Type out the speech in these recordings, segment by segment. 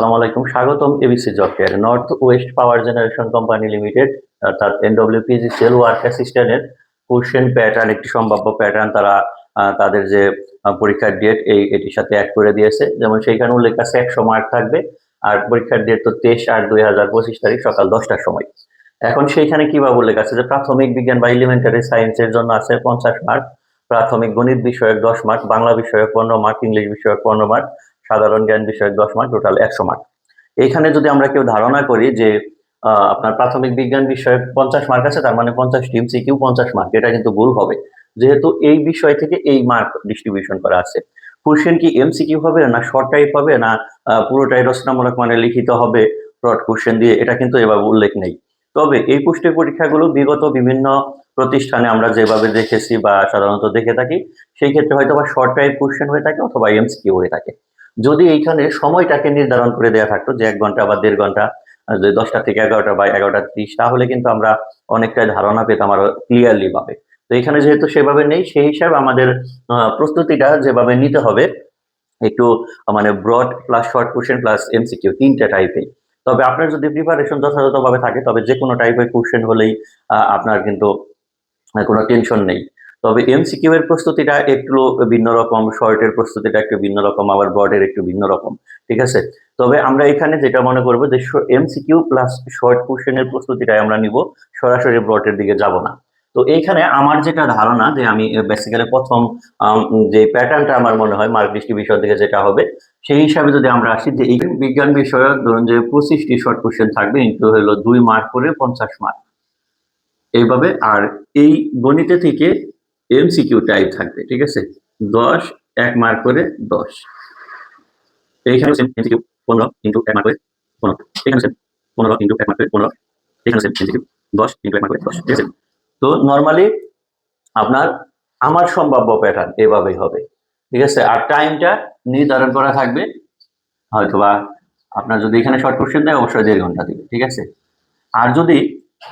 আসসালামু আলাইকুম। স্বাগতম ABC job fair North West Power Generation Company Limited অর্থাৎ এনডব্লিউপিজিসিএল ওয়ার্ক অ্যাসিস্ট্যান্টের কোশ্চেন প্যাটার্ন একটি সম্ভাব্য প্যাটার্ন তারা তাদের যে পরীক্ষার ডেট এই, এটির সাথে অ্যাড করে দিয়েছে। যেমন সেইখানে উল্লেখ আছে একশো মার্ক থাকবে। আর পরীক্ষার ডেট তো তেইশ আট দুই হাজার পঁচিশ তারিখ সকাল দশটার সময়। এখন সেইখানে কীভাবে উল্লেখ আছে? যে প্রাথমিক বিজ্ঞান বা এলিমেন্টারি সায়েন্সের জন্য আছে পঞ্চাশ মার্ক প্রাথমিক গণিত বিষয়ক দশ মার্ক বাংলা বিষয়ক পনেরো মার্ক ইংলিশ বিষয়ক পনেরো মার্ক সাধারণ জ্ঞান বিষয়ক দশ মার্ক টোটাল একশো মার্ক। এইখানে যদি আমরা কেউ ধারণা করি যে আপনার প্রাথমিক বিজ্ঞান বিষয়ক পঞ্চাশ মার্ক আছে, তার মানে পঞ্চাশ টিম সিকিউ পঞ্চাশ মার্ক, এটা কিন্তু ভুল হবে। যেহেতু এই বিষয় থেকে এই মার্ক ডিস্ট্রিবিউশন করা আছে। কোশ্চেন কি এমসিকিউ হবে না শর্ট টাইপ হবে না পুরোটাই রচনামূলক মানে লিখিত হবে? ব্রড কোশ্চেন দিয়ে এটা কিন্তু এভাবে উল্লেখ নেই। তবে এই পুষ্টির পরীক্ষাগুলো বিগত বিভিন্ন প্রতিষ্ঠানে আমরা যেভাবে দেখেছি বা সাধারণত দেখে থাকি, সেই ক্ষেত্রে হয়তো বা শর্ট টাইপ কোশ্চেন হয়ে থাকে অথবা এমসিকিউ হয়ে থাকে। যদি এইখানে সময়টাকে নির্ধারণ করে দেওয়া থাকতো, যে এক ঘণ্টা বা দেড় ঘণ্টা যে দশটা থেকে এগারোটা বা এগারোটা ত্রিশ, তাহলে কিন্তু আমরা অনেকটাই ধারণা পেতাম আরও ক্লিয়ারলি ভাবে। তো এখানে যেহেতু সেভাবে নেই, সেই হিসাবে আমাদের প্রস্তুতিটা যেভাবে নিতে হবে, একটু মানে broad plus short question plus MCQ তিনটা টাইপে তবে আপনার যদি প্রিপারেশন যথাযথভাবে থাকে, তবে যে কোনো টাইপের কোশ্চেন হলেই আপনার কিন্তু, কোনো টেনশন নেই। তবে এমসিকিউ এর প্রস্তুতিটা একটু ভিন্ন রকম শর্টের প্রস্তুতিটা একটু ভিন্ন রকম, আবার ব্রডের একটু ভিন্ন রকম, ঠিক আছে? তবে আমরা এখানে যেটা মনে করব যে এমসিকিউ প্লাস শর্ট কোশ্চেনের প্রস্তুতিটাই আমরা নিব, সরাসরি ব্রডের দিকে যাব না। তো এইখানে আমার যেটা ধারণা যে, আমি বেসিক্যালি প্রথম যে প্যাটার্নটা আমার মনে হয় মার্ক ডিস্ট্রিবিউশন থেকে যেটা হবে, সেই হিসাবে যদি আমরা আসি, যে বিজ্ঞান বিষয়ক ধরুন যে পঁচিশটি শর্ট কোশ্চেন থাকবে ইন্টু হলো দুই মার্ক করে পঞ্চাশ মার্ক এইভাবে, আর এই গণিতে থেকে এমসিকিউ টাইপ থাকবে, ঠিক আছে? দশ, এক মার্ক করে দশ। এইখানে পনেরো ইন্টু এক মার্ক করে পনেরো। এখানে পনেরো ইন্টু এক মার্ক করে পনেরো। এখানে দশ ইন্টু এক মার্ক করে দশ, ঠিক আছে? তো নর্মালি আপনার, আমার সম্ভাব্য প্যাটার্ন এভাবেই হবে, ঠিক আছে? আর টাইমটা নির্ধারণ করা থাকবে, হয়তোবা আপনার যদি এখানে শর্ট কোশ্চেন দেয়, অবশ্যই দেড় ঘণ্টা দিবে, ঠিক আছে? আর যদি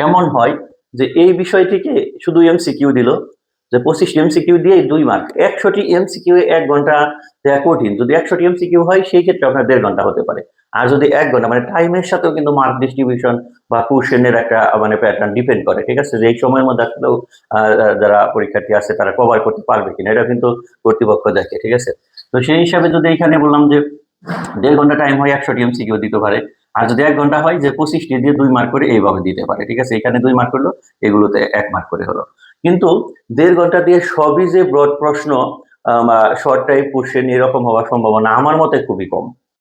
এমন হয় যে এই বিষয় থেকে শুধু এমসিকিউ দিল যে পঁচিশ এমসিকিউ দিয়ে দুই মার্ক একশোটি এমসিকিউ এক ঘণ্টা দেওয়া কঠিন। যদি একশোটি এমসিকিউ হয়, সেই ক্ষেত্রে আপনার দেড় ঘণ্টা হতে পারে। আর যদি এক ঘণ্টা মানে টাইমের সাথেও কিন্তু মার্ক ডিস্ট্রিবিউশন বা কোশ্চেনের একটা মানে প্যাটার্ন ডিপেন্ড করে, ঠিক আছে? যে এই সময়ের মধ্যে আসলেও যারা পরীক্ষার্থী আছে, তারা কভার করতে পারবে কিনা, এটা কিন্তু কর্তৃপক্ষ দেখে, ঠিক আছে? তো সেই হিসাবে যদি এখানে বললাম যে দেড় ঘণ্টা টাইম হয় একশোটি এমসিকিউ দিতে পারে, আর যদি এক ঘণ্টা হয় যে পঁচিশটি দিয়ে দুই মার্ক করে এইভাবে দিতে পারে, ঠিক আছে? এখানে দুই মার্ক করল এগুলোতে এক মার্ক করে হলো। কিন্তু দেড় ঘণ্টা দিয়ে সবই যে ব্রড প্রশ্ন শর্ট টাইপ কোশ্চেন এরকম হওয়ার সম্ভাবনা আমার মতে খুবই কম।